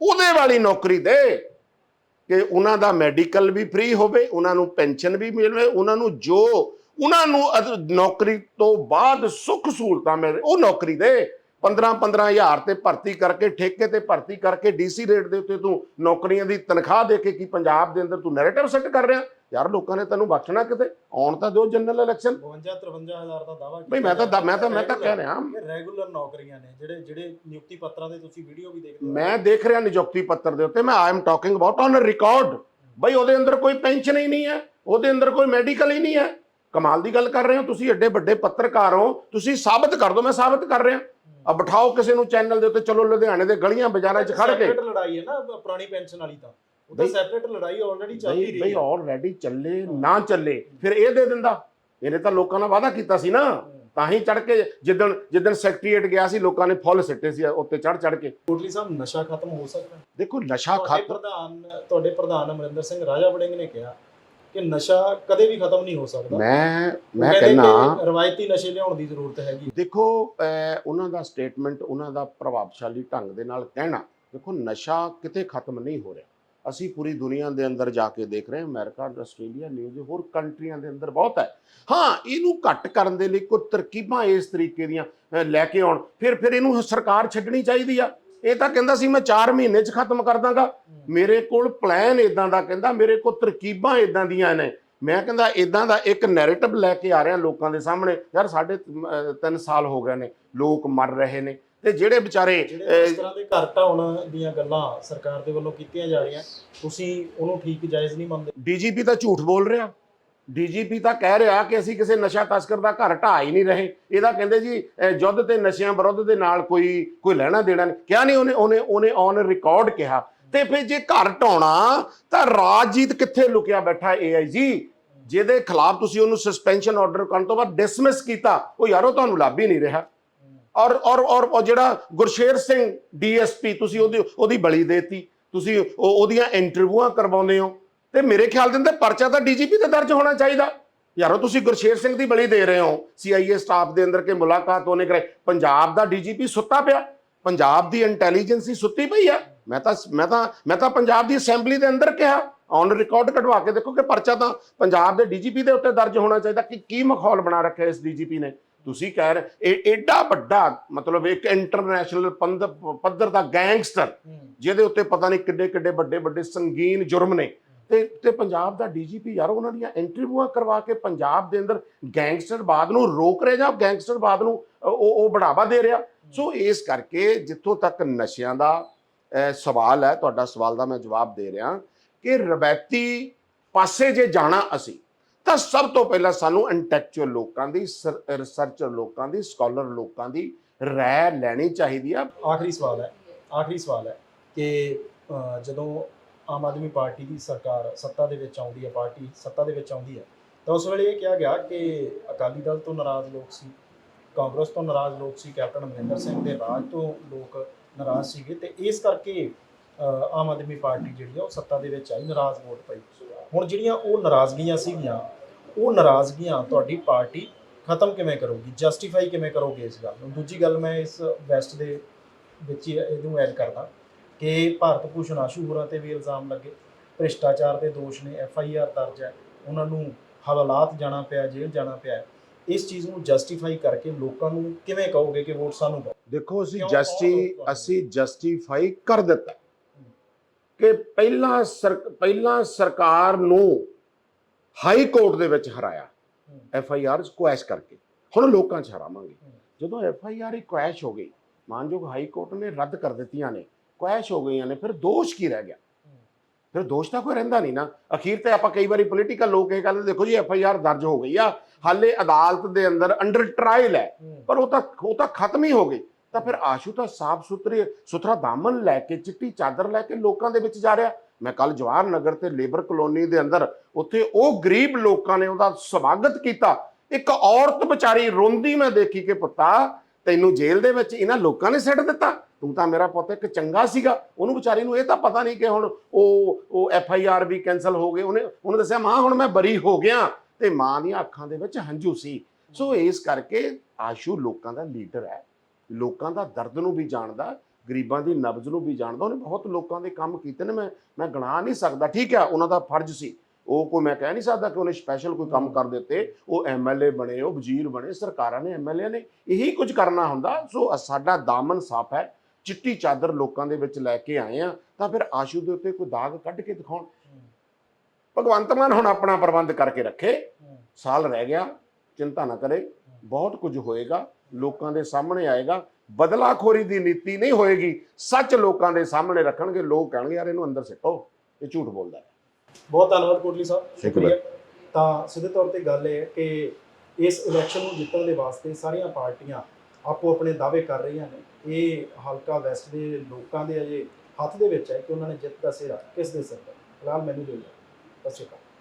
ਉਹਦੇ ਵਾਲੀ ਨੌਕਰੀ ਦੇ। ਕਿ ਉਹਨਾਂ ਦਾ ਮੈਡੀਕਲ ਵੀ ਫ੍ਰੀ ਹੋਵੇ, ਉਹਨਾਂ ਨੂੰ ਪੈਨਸ਼ਨ ਵੀ ਮਿਲਵੇ, ਉਹਨਾਂ ਨੂੰ ਜੋ, ਉਹਨਾਂ ਨੂੰ ਅਦ- ਨੌਕਰੀ ਤੋਂ ਬਾਅਦ ਸੁੱਖ ਸਹੂਲਤਾਂ ਮਿਲੇ, ਉਹ ਨੌਕਰੀ ਦੇ। 15 15000 ਤੇ ਭਰਤੀ ਕਰਕੇ ਠੇਕੇ ਤੇ ਭਰਤੀ ਕਰਕੇ ਡੀਸੀ ਰੇਟ ਦੇ ਉੱਤੇ ਤੂੰ ਨੌਕਰੀਆਂ ਦੀ ਤਨਖਾਹ ਦੇ ਕੇ ਕੀ ਪੰਜਾਬ ਦੇ ਅੰਦਰ ਤੂੰ ਨੈਰੇਟਿਵ ਸੈੱਟ ਕਰ ਰਿਹਾ? ਯਾਰ ਲੋਕਾਂ ਨੇ ਤੈਨੂੰ ਬਖਸ਼ਣਾ ਕਿਤੇ? ਆਉਣ ਤਾਂ ਦਿਓ ਜਨਰਲ ਇਲੈਕਸ਼ਨ 52 53000 ਦਾ ਦਾਵਾ ਬਈ ਮੈਂ ਤਾਂ ਮੈਂ ਤਾਂ ਮੈਂ ਤਾਂ ਕਹਿ ਰਿਹਾ। ਰੈਗੂਲਰ ਨੌਕਰੀਆਂ ਨੇ ਜਿਹੜੇ ਜਿਹੜੇ ਨਿਯੁਕਤੀ ਪੱਤਰਾਂ ਦੇ ਤੁਸੀਂ ਵੀਡੀਓ ਵੀ ਦੇਖਦੇ ਹੋ। ਮੈਂ ਦੇਖ ਰਿਹਾ ਨਿਯੁਕਤੀ ਪੱਤਰ ਦੇ ਉੱਤੇ ਮੈਂ I am talking about on record ਬਈ ਉਹਦੇ ਅੰਦਰ ਕੋਈ ਪੈਨਸ਼ਨ ਹੀ ਨਹੀਂ ਹੈ ਉਹਦੇ ਅੰਦਰ ਕੋਈ ਮੈਡੀਕਲ ਹੀ ਨਹੀਂ ਹੈ। ਕਮਾਲ ਦੀ ਗੱਲ ਕਰ ਰਹੇ ਹੋ ਤੁਸੀਂ ਐਡੇ ਵੱਡੇ ਪੱਤਰਕਾਰ ਹੋ ਤੁਸੀਂ ਸਾਬਤ ਕਰ ਦਿਓ ਮੈਂ ਸਾਬਤ ਕਰ ਰਿਹਾ। ਆ ਬਿਠਾਓ ਕਿਸੇ ਨੂੰ ਚੈਨਲ ਦੇ ਉੱਤੇ ਚਲੋ ਲੁਧਿਆਣੇ ਦੇ ਗਲੀਆਂ ਬਾਜ਼ਾਰਾਂ 'ਚ ਖੜ ਕੇ। ਸੈਪਰੇਟ ਲੜਾਈ ਹੈ ਨਾ ਪੁਰਾਣੀ ਪੈਨਸ਼ਨ ਵਾਲੀ ਤਾਂ। ਉਹ ਤਾਂ ਬਈ- ਸੈਪਰੇਟ ਲੜਾਈ ਆਲਰੇਡੀ ਚੱਲ ਹੀ ਬਈ ਰਹੀ ਬਈ ਹੈ। ਆਲਰੇਡੀ ਚੱਲੇ ਨਾ ਚੱਲੇ ਫਿਰ ਇਹ ਦੇ ਦਿੰਦਾ। ਇਹਨੇ ਤਾਂ ਲੋਕਾਂ ਨਾਲ ਵਾਅਦਾ ਕੀਤਾ ਸੀ ਨਾ। ਤਾਂ ਹੀ ਚੜ ਕੇ ਜਿੱਦਣ ਜਿੱਦਣ ਸੈਕਟਰੀਏਟ ਗਿਆ ਸੀ ਲੋਕਾਂ ਨੇ ਫੁੱਲ ਸਿੱਟੇ ਸੀ ਉੱਤੇ ਚੜ ਚੜ ਕੇ। ਕੋਟਲੀ ਸਾਹਿਬ ਨਸ਼ਾ ਖਤਮ ਹੋ ਸਕਦਾ। ਹੈ? ਦੇਖੋ ਨਸ਼ਾ ਤੁਹਾਡੇ ਖਤਮ ਪ੍ਰਧਾਨ ਤੁਹਾਡੇ ਪ੍ਰਧਾਨ ਅਮਰਿੰਦਰ ਸਿੰਘ ਰਾਜਾ ਵੜਿੰਗ ਨੇ ਕਿਹਾ ਕਿ ਨਸ਼ਾ ਕਦੇ ਵੀ ਖਤਮ ਨਹੀਂ ਹੋ ਸਕਦਾ। ਮੈਂ ਮੈਂ ਕਹਿੰਦੇ ਰਵਾਇਤੀ ਨਸ਼ੇ ਲਿਆਉਣ ਦੀ ਜ਼ਰੂਰਤ ਹੈਗੀ। ਦੇਖੋ ਉਹਨਾਂ ਦਾ ਸਟੇਟਮੈਂਟ ਉਹਨਾਂ ਦਾ ਪ੍ਰਭਾਵਸ਼ਾਲੀ ਢੰਗ ਦੇ ਨਾਲ ਕਹਿਣਾ ਦੇਖੋ ਨਸ਼ਾ ਕਿਤੇ ਖਤਮ ਨਹੀਂ ਹੋ ਰਿਹਾ। ਅਸੀਂ ਪੂਰੀ ਦੁਨੀਆ ਦੇ ਅੰਦਰ ਜਾ ਕੇ ਦੇਖ ਰਹੇ ਹਾਂ ਅਮਰੀਕਾ ਆਸਟ੍ਰੇਲੀਆ ਨਿਊਜ਼ੀ ਹੋਰ ਕੰਟਰੀਆਂ ਦੇ ਅੰਦਰ ਬਹੁਤ ਹੈ। ਹਾਂ ਇਹਨੂੰ ਘੱਟ ਕਰਨ ਦੇ ਲਈ ਕੋਈ ਤਰਕੀਬਾਂ ਇਸ ਤਰੀਕੇ ਦੀਆਂ ਲੈ ਕੇ ਆਉਣ। ਫਿਰ ਫਿਰ ਇਹਨੂੰ ਸਰਕਾਰ ਛੱਡਣੀ ਚਾਹੀਦੀ ਆ। ਇਹ ਤਾਂ ਕਹਿੰਦਾ ਸੀ ਮੈਂ 4 ਮਹੀਨੇ 'ਚ ਖਤਮ ਕਰ ਦਾਂਗਾ। ਮੇਰੇ ਕੋਲ ਪਲਾਨ ਇਦਾਂ ਦਾ ਕਹਿੰਦਾ ਮੇਰੇ ਕੋਲ ਤਰਕੀਬਾਂ ਇਦਾਂ ਦੀਆਂ ਨੇ। ਮੈਂ ਕਹਿੰਦਾ ਇਦਾਂ ਦਾ ਇੱਕ ਨੈਰੇਟਿਵ ਲੈ ਕੇ ਆ ਰਿਹਾ ਲੋਕਾਂ ਦੇ ਸਾਹਮਣੇ। ਯਾਰ ਸਾਡੇ 3 ਸਾਲ ਹੋ ਗਏ ਨੇ ਲੋਕ ਮਰ ਰਹੇ ਨੇ। ਤੇ ਜਿਹੜੇ ਵਿਚਾਰੇ ਇਸ ਤਰ੍ਹਾਂ ਦੇ ਘਰ ਢਾਉਣ ਦੀਆਂ ਗੱਲਾਂ ਸਰਕਾਰ ਦੇ ਵੱਲੋਂ ਕੀਤੀਆਂ ਜਾ ਰਹੀਆਂ ਤੁਸੀਂ ਉਹਨੂੰ ਠੀਕ ਜਾਇਜ਼ ਨਹੀਂ ਮੰਨਦੇ। ਡੀਜੀਪੀ ਤਾਂ ਝੂਠ ਬੋਲ ਰਿਹਾ। ਡੀਜੀਪੀ ਤਾਂ ਕਹਿ ਰਿਹਾ ਕਿ ਅਸੀਂ ਕਿਸੇ ਨਸ਼ਾ ਤਸਕਰ ਦਾ ਘਰ ਢਾਹ ਹੀ ਨਹੀਂ ਰਹੇ। ਇਹਦਾ ਕਹਿੰਦੇ ਜੀ ਅਹ, ਯੁੱਧ ਤੇ ਨਸ਼ਿਆਂ ਵਿਰੁੱਧ ਦੇ ਨਾਲ ਕੋਈ ਕੋਈ ਲੈਣਾ ਦੇਣਾ ਨਹੀਂ। ਕਿਹਾ ਨਹੀਂ ਉਹਨੇ ਉਹਨੇ ਉਹਨੇ ਔਨ ਰਿਕਾਰਡ ਕਿਹਾ। ਤੇ ਫਿਰ ਜੇ ਘਰ ਢਾਉਣਾ ਤਾਂ ਰਾਜਜੀਤ ਕਿੱਥੇ ਲੁਕਿਆ ਬੈਠਾ ਏਆਈਜੀ ਜਿਹਦੇ ਖਿਲਾਫ ਤੁਸੀਂ ਉਹਨੂੰ ਸਸਪੈਂਸ਼ਨ ਆਰਡਰ ਕਰਨ ਤੋਂ ਬਾਅਦ ਡਿਸਮਿਸ ਕੀਤਾ ਉਹ ਯਾਰੋ ਤੁਹਾਨੂੰ ਲੱਭ ਹੀ ਨਹੀਂ ਰਿਹਾ। ਔਰ ਔਰ ਔਰ ਉਹ ਜਿਹੜਾ ਗੁਰਸ਼ੇਰ ਸਿੰਘ ਡੀਐਸਪੀ ਤੁਸੀਂ ਉਹਦੀ ਉਹਦੀ ਬਲੀ ਦੇਤੀ। ਤੁਸੀਂ ਉਹਦੀਆਂ ਇੰਟਰਵਿਊਆਂ ਕਰਵਾਉਂਦੇ ਹੋ। ਤੇ ਮੇਰੇ ਖਿਆਲ ਦੇ ਅੰਦਰ ਪਰਚਾ ਤਾਂ ਡੀਜੀਪੀ ਤੇ ਦਰਜ ਹੋਣਾ ਚਾਹੀਦਾ। ਯਾਰੋ ਤੁਸੀਂ ਗੁਰਸ਼ੇਰ ਸਿੰਘ ਦੀ ਬਲੀ ਦੇ ਰਹੇ ਹੋ। ਸੀਆਈਏ ਸਟਾਫ ਦੇ ਅੰਦਰ ਕੇ ਮੁਲਾਕਾਤ ਉਹਨੇ ਕਰਾਈ। ਪੰਜਾਬ ਦਾ ਡੀਜੀਪੀ ਸੁੱਤਾ ਪਿਆ। ਪੰਜਾਬ ਦੀ ਇੰਟੈਲੀਜੈਂਸੀ ਸੁੱਤੀ ਪਈ ਆ। ਮੈਂ ਤਾਂ ਮੈਂ ਤਾਂ ਮੈਂ ਤਾਂ ਪੰਜਾਬ ਦੀ ਅਸੈਂਬਲੀ ਦੇ ਅੰਦਰ ਕਿਹਾ। ਔਨ ਰਿਕਾਰਡ ਕਢਵਾ ਕੇ ਦੇਖੋ ਕਿ ਪਰਚਾ ਤਾਂ ਪੰਜਾਬ ਦੇ ਡੀਜੀਪੀ ਦੇ ਉੱਤੇ ਦਰਜ ਹੋਣਾ ਚਾਹੀਦਾ। ਕਿ ਕੀ ਮਖੌਲ ਬਣਾ ਰੱਖਿਆ ਇਸ ਡੀਜੀਪੀ ਨੇ? ਤੁਸੀਂ ਕਹਿ ਰਹੇ ਇਹ ਏਡਾ ਵੱਡਾ ਮਤਲਬ ਇੱਕ ਇੰਟਰਨੈਸ਼ਨਲ ਪੱਧਰ ਦਾ ਗੈਂਗਸਟਰ ਜਿਹਦੇ ਉੱਤੇ ਪਤਾ ਨਹੀਂ ਕਿੱਡੇ ਕਿੱਡੇ ਵੱਡੇ ਵੱਡੇ ਸੰਗੀਨ ਜੁਰਮ ਨੇ। ਤੇ ਤੇ ਪੰਜਾਬ ਦਾ ਡੀਜੀਪੀ ਯਾਰ ਉਹਨਾਂ ਦੀਆਂ ਇੰਟਰਵਿਊਆਂ ਕਰਵਾ ਕੇ ਪੰਜਾਬ ਦੇ ਅੰਦਰ ਗੈਂਗਸਟਰਵਾਦ ਨੂੰ ਰੋਕ ਰਿਹਾ ਜਾਂ ਗੈਂਗਸਟਰਵਾਦ ਨੂੰ ਉਹ ਉਹ ਬੜਾਵਾ ਦੇ ਰਿਹਾ। ਸੋ ਇਸ ਕਰਕੇ ਜਿੱਥੋਂ ਤੱਕ ਨਸ਼ਿਆਂ ਦਾ ਸਵਾਲ ਹੈ, ਤੁਹਾਡਾ ਸਵਾਲ ਦਾ ਮੈਂ ਜਵਾਬ ਦੇ ਰਿਹਾ ਕਿ ਰਵਾਇਤੀ ਪਾਸੇ ਜੇ ਜਾਣਾ ਅਸੀਂ, ਤਾਂ ਸਭ ਤੋਂ ਪਹਿਲਾਂ ਸਾਨੂੰ ਇੰਟੈਕਚੁਅਲ ਲੋਕਾਂ ਦੀ ਰਿਸਰਚਰ ਲੋਕਾਂ ਦੀ ਸਕਾਲਰ ਲੋਕਾਂ ਦੀ ਰਾਏ ਲੈਣੀ ਚਾਹੀਦੀ ਆ। ਆਖਰੀ ਸਵਾਲ ਹੈ, ਆਖਰੀ ਸਵਾਲ ਹੈ ਕਿ ਜਦੋਂ ਆਮ ਆਦਮੀ ਪਾਰਟੀ ਦੀ ਸਰਕਾਰ ਸੱਤਾ ਦੇ ਵਿੱਚ ਆਉਂਦੀ ਹੈ, ਪਾਰਟੀ ਸੱਤਾ ਦੇ ਵਿੱਚ ਆਉਂਦੀ ਹੈ। ਤਾਂ ਉਸ ਵੇਲੇ ਇਹ ਕਿਹਾ ਗਿਆ ਕਿ ਅਕਾਲੀ ਦਲ ਤੋਂ ਨਾਰਾਜ਼ ਲੋਕ ਸੀ, ਕਾਂਗਰਸ ਤੋਂ ਨਾਰਾਜ਼ ਲੋਕ ਸੀ, ਕੈਪਟਨ ਅਮਰਿੰਦਰ ਸਿੰਘ ਦੇ ਰਾਜ ਤੋਂ ਲੋਕ ਨਾਰਾਜ਼ ਸੀਗੇ ਤੇ ਇਸ ਕਰਕੇ ਆਮ ਆਦਮੀ ਪਾਰਟੀ ਜਿਹੜੀ ਆ ਉਹ ਸੱਤਾ ਦੇ ਵਿੱਚ ਆਈ, ਨਾਰਾਜ਼ ਵੋਟ ਪਈ। ਹੁਣ ਜਿਹੜੀਆਂ ਉਹ ਨਾਰਾਜ਼ਗੀਆਂ ਸੀਗੀਆਂ, ਉਹ ਨਾਰਾਜ਼ਗੀਆਂ ਤੁਹਾਡੀ ਪਾਰਟੀ ਖਤਮ ਕਿਵੇਂ ਕਰੋਗੀ? ਜਸਟੀਫਾਈ ਕਿਵੇਂ ਕਰੋਗੇ ਇਸ ਗੱਲ ਨੂੰ? ਦੂਜੀ ਗੱਲ ਮੈਂ ਇਸ ਵੈਸਟ ਦੇ ਵਿੱਚ ਇਹਨੂੰ ਐਡ ਕਰਦਾ। ਕਿ ਭਾਰਤ ਭੂਸ਼ਣ ਆਸ਼ੂ ਹੋਰਾਂ ਤੇ ਵੀ ਇਲਜ਼ਾਮ ਲੱਗੇ। ਭ੍ਰਿਸ਼ਟਾਚਾਰ ਦੇ ਦੋਸ਼ ਨੇ ਐਫ ਆਈ ਆਰ ਦਰਜ ਹੈ। ਉਹਨਾਂ ਨੂੰ ਹਵਾਲਾਤ ਜਾਣਾ ਪਿਆ ਜੇਲ੍ਹ ਜਾਣਾ ਪਿਆ ਇਸ ਚੀਜ਼ ਨੂੰ ਜਸਟੀਫਾਈ ਕਰਕੇ ਲੋਕਾਂ ਨੂੰ ਕਿਵੇਂ ਕਹੋਗੇ ਕਿ ਵੋਟ ਸਾਨੂੰ ਪਾਓ ਦੇਖੋ ਅਸੀਂ ਜਸਟੀ? ਅਸੀਂ ਜਸਟੀਫਾਈ ਕਰ ਦਿੱਤਾ। ਕਿ ਪਹਿਲਾਂ ਪਹਿਲਾਂ ਸਰਕਾਰ ਨੂੰ ਹਾਈ ਕੋਰਟ ਦੇ ਵਿੱਚ ਹਰਾਇਆ। ਐਫ ਆਈ ਆਰ ਕੁਐਸ਼ ਕਰਕੇ। ਹੁਣ ਲੋਕਾਂ 'ਚ ਹਰਾਵਾਂਗੇ। ਜਦੋਂ ਐਫ ਆਈ ਆਰ ਕੁਐਸ਼ ਹੋ ਗਈ ਮਾਨਯੋਗ ਹਾਈ ਕੋਰਟ ਨੇ ਰੱਦ ਕਰ ਦਿੱਤੀਆਂ ਨੇ। ਕੁਐਸ਼ ਹੋ ਗਈਆਂ ਨੇ ਫਿਰ ਦੋਸ਼ ਕੀ ਰਹਿ ਗਿਆ? ਫਿਰ ਦੋਸ਼ ਤਾਂ ਕੋਈ ਰਹਿੰਦਾ ਨਹੀਂ ਨਾ। ਅਖੀਰ ਤੇ ਆਪਾਂ ਕਈ ਵਾਰੀ ਪੋਲੀਟੀਕਲ ਲੋਕ ਇਹ ਕਹਿੰਦੇ ਦੇਖੋ ਜੀ ਐਫ ਆਈ ਆਰ ਦਰਜ ਹੋ ਗਈ ਆ। ਹਾਲੇ ਅਦਾਲਤ ਦੇ ਅੰਦਰ ਅੰਡਰ ਟ੍ਰਾਇਲ ਹੈ ਪਰ ਉਹ ਤਾਂ ਉਹ ਤਾਂ ਖਤਮ ਹੀ ਹੋ ਗਈ। ਤਾਂ ਫਿਰ ਆਸ਼ੂ ਤਾਂ ਸਾਫ਼ ਸੁਥਰੇ ਸੁਥਰਾ ਦਾਮਨ ਲੈ ਕੇ ਚਿੱਟੀ ਚਾਦਰ ਲੈ ਕੇ ਲੋਕਾਂ ਦੇ ਵਿੱਚ ਜਾ ਰਿਹਾ। ਮੈਂ ਕੱਲ ਜਵਾਹਰ ਨਗਰ ਤੇ ਲੇਬਰ ਕਲੋਨੀ ਦੇ ਅੰਦਰ ਉੱਥੇ ਉਹ ਗਰੀਬ ਲੋਕਾਂ ਨੇ ਉਹਦਾ ਸਵਾਗਤ ਕੀਤਾ। ਇੱਕ ਔਰਤ ਵਿਚਾਰੀ ਰੋਂਦੀ ਮੈਂ ਦੇਖੀ ਕਿ ਪੁੱਤਾ ਤੈਨੂੰ ਜੇਲ੍ਹ ਦੇ ਵਿੱਚ ਇਹਨਾਂ ਲੋਕਾਂ ਨੇ ਸਿੱਟ ਦਿੱਤਾ। ਤੂੰ ਤਾਂ ਮੇਰਾ ਪੁੱਤ ਇੱਕ ਚੰਗਾ ਸੀਗਾ। ਉਹਨੂੰ ਵਿਚਾਰੀ ਨੂੰ ਇਹ ਤਾਂ ਪਤਾ ਨਹੀਂ ਕਿ ਹੁਣ ਉਹ ਉਹ ਐਫ ਆਈ ਆਰ ਵੀ ਕੈਨਸਲ ਹੋ ਗਏ। ਉਹਨੇ ਉਹਨੇ ਦੱਸਿਆ, ਮਾਂ, ਹੁਣ ਮੈਂ ਬਰੀ ਹੋ ਗਿਆ। ਤੇ ਮਾਂ ਦੀਆਂ ਅੱਖਾਂ ਦੇ ਵਿੱਚ ਹੰਝੂ ਸੀ। ਸੋ ਇਸ ਕਰਕੇ ਆਸ਼ੂ ਲੋਕਾਂ ਦਾ ਲੀਡਰ ਹੈ। ਲੋਕਾਂ ਦਾ ਦਰਦ ਨੂੰ ਵੀ ਜਾਣਦਾ, ਗਰੀਬਾਂ ਦੀ ਨਬਜ਼ ਨੂੰ ਵੀ ਜਾਣਦਾ। ਉਹਨੇ ਬਹੁਤ ਲੋਕਾਂ ਦੇ ਕੰਮ ਕੀਤੇ ਨੇ। ਮੈਂ ਮੈਂ ਗਣਾ ਨਹੀਂ ਸਕਦਾ। ਠੀਕ ਹੈ, ਉਹਨਾਂ ਦਾ ਫਰਜ਼ ਸੀ। ਉਹ ਕੋਈ, ਮੈਂ ਕਹਿ ਨਹੀਂ ਸਕਦਾ ਕਿ ਉਹਨੇ ਸਪੈਸ਼ਲ ਕੋਈ ਕੰਮ ਕਰ ਦਿੱਤੇ। ਉਹ ਐਮਐਲਏ ਬਣੇ, ਉਹ ਵਜ਼ੀਰ ਬਣੇ, ਸਰਕਾਰਾਂ ਨੇ ਐਮਐਲਏ ਨੇ ਇਹੀ ਕੁਝ ਕਰਨਾ ਹੁੰਦਾ। ਸੋ ਸਾਡਾ ਦਾਮਨ ਸਾਫ਼ ਹੈ। ਚਿੱਟੀ ਚਾਦਰ ਲੋਕਾਂ ਦੇ ਵਿੱਚ ਲੈ ਕੇ ਆਏ ਆ ਤਾਂ ਫਿਰ ਆਸ਼ੂ ਦੇ ਉੱਤੇ ਕੋਈ ਦਾਗ ਕੱਢ ਕੇ ਦਿਖਾਉਣ। ਭਗਵੰਤ ਮਾਨ ਹੁਣ ਆਪਣਾ ਪ੍ਰਬੰਧ ਕਰਕੇ ਰੱਖੇ। ਸਾਲ ਰਹਿ ਗਿਆ ਚਿੰਤਾ ਨਾ ਕਰੇ ਬਹੁਤ ਕੁਝ ਹੋਏਗਾ ਲੋਕਾਂ ਦੇ ਸਾਹਮਣੇ ਆਏਗਾ। ਬਦਲਾਖੋਰੀ ਦੀ ਨੀਤੀ ਨਹੀਂ ਹੋਏਗੀ ਸੱਚ ਲੋਕਾਂ ਦੇ ਸਾਹਮਣੇ ਰੱਖਣਗੇ ਲੋਕ ਕਹਿਣਗੇ ਯਾਰ ਇਹਨੂੰ ਅੰਦਰ ਸਿੱਟੋ ਇਹ ਝੂਠ ਬੋਲਦਾ ਹੈ। ਬਹੁਤ ਧੰਨਵਾਦ ਕੋਟਲੀ ਸਾਹਿਬ ਸ਼ੁਕਰੀਆ। ਤਾਂ ਸਿੱਧੇ ਤੌਰ ਤੇ ਗੱਲ ਇਹ ਹੈ ਕਿ ਇਸ ਇਲੈਕਸ਼ਨ ਨੂੰ ਜਿੱਤਣ ਦੇ ਵਾਸਤੇ ਸਾਰੀਆਂ ਪਾਰਟੀਆਂ ਆਪੋ ਆਪਣੇ ਦਾਅਵੇ ਕਰ ਰਹੀਆਂ ਨੇ। ਇਹ ਹਲਕਾ ਵੈਸਟ ਦੇ ਲੋਕਾਂ ਦੇ ਅਜੇ ਹੱਥ ਦੇ ਵਿੱਚ ਹੈ ਕਿ ਉਹਨਾਂ ਨੇ ਜਿੱਤ ਦਾ ਸਿਰਾ ਕਿਸ ਦੇ ਸਿਰ ਤੇ ਫਿਲਹਾਲ ਮੈਨੂੰ ਜੋ ਸਤਿ ਸ਼੍ਰੀ ਅਕਾਲ।